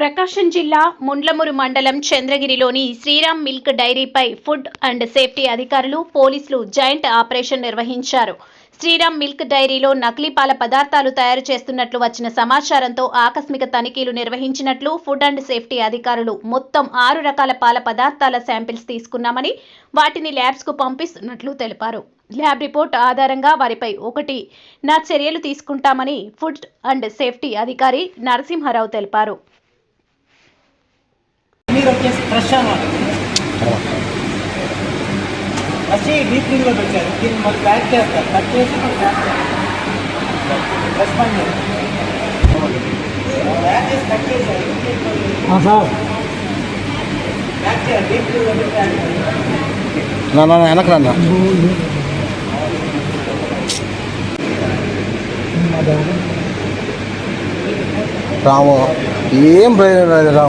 ప్రకాశం జిల్లా ముండ్లమూరు మండలం చంద్రగిరిలోని శ్రీరామ్ మిల్క్ డైరీపై ఫుడ్ అండ్ సేఫ్టీ అధికారులు పోలీసులు జాయింట్ ఆపరేషన్ నిర్వహించారు. శ్రీరామ్ మిల్క్ డైరీలో నకిలీ పాల పదార్థాలు తయారు చేస్తున్నట్లు వచ్చిన సమాచారంతో ఆకస్మిక తనిఖీలు నిర్వహించినట్లు ఫుడ్ అండ్ సేఫ్టీ అధికారులు మొత్తం ఆరు రకాల పాల పదార్థాల శాంపిల్స్ తీసుకున్నామని వాటిని ల్యాబ్స్కు పంపిస్తున్నట్లు తెలిపారు. ల్యాబ్ రిపోర్ట్ ఆధారంగా వారిపై ఒకటి నా చర్యలు తీసుకుంటామని ఫుడ్ అండ్ సేఫ్టీ అధికారి నరసింహారావు తెలిపారు. ఫ్రెష్ అన్నమాట వచ్చి డీప్ ఫ్రీజ్లో పెట్టారు దీన్ని మాకు ప్యాక్ చేస్తారు. కట్ చేసి మాకు ప్యాక్ చేసి కట్ చేశారు. ప్యాక్ చేయాలి. డీప్ ఫ్రీజ్లో వెనక రా రాము ఏం ప్రయోజనం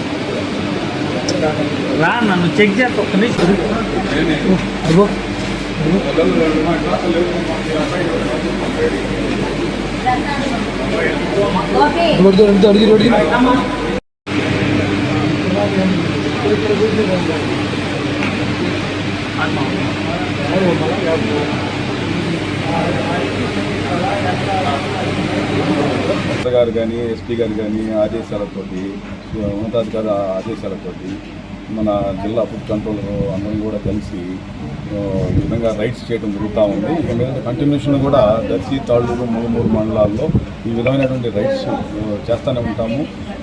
రా నన్ను చెక్ చేస్తా ఒక్క నిమిషం. అడిగి అడిగి గారు కానీ ఎస్పీ గారు కానీ ఆదేశాలతోటి ఉన్నతాధికారి ఆదేశాలతోటి మన జిల్లా ఫుడ్ కంట్రోల్ అందరం కూడా కలిసి ఈ విధంగా రైడ్స్ చేయడం జరుగుతూ ఉంది. ఇక మీద కంటిన్యూషన్ కూడా దర్శి తాళ్ళూరు మూడు మండలాల్లో ఈ విధమైనటువంటి రైడ్స్ చేస్తూనే ఉంటాము.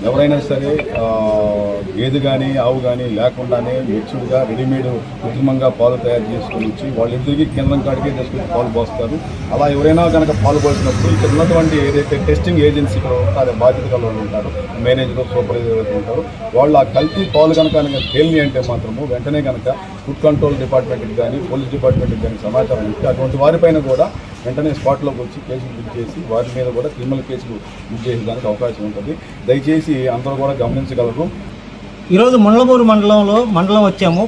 ఎవరైనా సరే గేదె కానీ ఆవు కానీ లేకుండానే మెచ్చుడుగా రెడీమేడ్ కృత్రిమంగా పాలు తయారు చేసుకొని వచ్చి వాళ్ళు ఇద్దరికి కేంద్రం కాడికే తీసుకొచ్చి పాలు పోస్తారు. అలా ఎవరైనా కనుక పాలు పోసినప్పుడు ఇక్కడ ఉన్నటువంటి ఏదైతే టెస్టింగ్ ఏజెన్సీ ఇక్కడ ఉంటారో బాధ్యత గల వాళ్ళు ఉంటారు మేనేజర్ సూపర్వైజర్ ఉంటారు వాళ్ళు ఆ కల్తీ పాలు కనుక తేలిని అంటే మాత్రము వెంటనే కనుక ఫుడ్ కంట్రోల్ డిపార్ట్మెంట్కి కానీ పోలీస్ డిపార్ట్మెంట్కి కానీ సమాచారం ఇస్తే అటువంటి వారిపైన కూడా వెంటనే స్పాట్లోకి వచ్చి కేసులు బుక్ చేసి వారి మీద కూడా క్రిమినల్ కేసులు బుక్ చేసేదానికి అవకాశం ఉంటుంది. దయచేసి అందరూ కూడా గమనించగలరు. ఈరోజు ముండ్లమూరు మండలంలో మండలం వచ్చాము.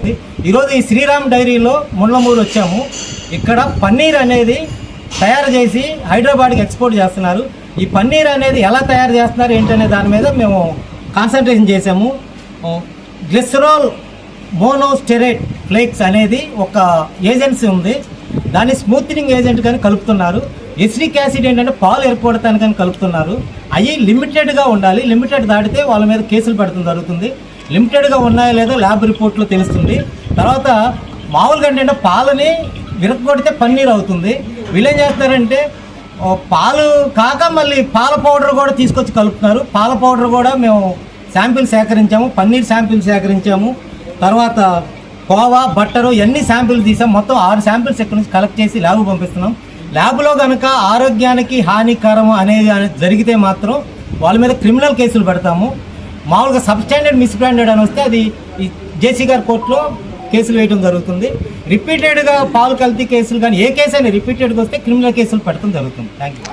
ఈరోజు ఈ శ్రీరామ్ డైరీలో ముండ్లమూరు వచ్చాము. ఇక్కడ పన్నీర్ అనేది తయారు చేసి హైదరాబాద్కి ఎక్స్పోర్ట్ చేస్తున్నారు. ఈ పన్నీర్ అనేది ఎలా తయారు చేస్తున్నారు ఏంటనే దాని మీద మేము కాన్సన్ట్రేషన్ చేసాము. గ్లిసరాల్ మోనోస్టెరేట్ ఫ్లేక్స్ అనేది ఒక ఏజెన్సీ ఉంది. దాన్ని స్మూత్నింగ్ ఏజెంట్ కానీ కలుపుతున్నారు. ఎసిడిక్ యాసిడ్ ఏంటంటే పాలు ఏర్పడటానికి కానీ కలుపుతున్నారు. అవి లిమిటెడ్గా ఉండాలి. లిమిటెడ్ దాటితే వాళ్ళ మీద కేసులు పెడతాం జరుగుతుంది. లిమిటెడ్గా ఉన్నాయో లేదో ల్యాబ్ రిపోర్ట్లో తెలుస్తుంది. తర్వాత మామూలుగా ఏంటంటే పాలని విరగొడితే పన్నీర్ అవుతుంది. వీళ్ళు ఏం పాలు కాక మళ్ళీ పాల పౌడర్ కూడా తీసుకొచ్చి కలుపుతున్నారు. పాల పౌడర్ కూడా మేము శాంపిల్ సేకరించాము పన్నీర్ శాంపిల్ సేకరించాము తర్వాత కోవా బట్టరు ఇవన్నీ శాంపిల్ తీసాం మొత్తం ఆరు శాంపిల్స్ ఇక్కడ నుంచి కలెక్ట్ చేసి ల్యాబ్ పంపిస్తున్నాం. ల్యాబ్లో కనుక ఆరోగ్యానికి హానికరం అనేది అనేది జరిగితే మాత్రం వాళ్ళ మీద క్రిమినల్ కేసులు పెడతాము. మామూలుగా సబ్స్టాండర్డ్ మిస్బ్రాండెడ్ అని వస్తే అది జేసీ గారి కోర్టులో కేసులు వేయడం జరుగుతుంది. రిపీటెడ్గా పాలు కల్తీ కేసులు కానీ ఏ కేసు అయినా రిపీటెడ్గా వస్తే క్రిమినల్ కేసులు పెట్టడం జరుగుతుంది. Thank you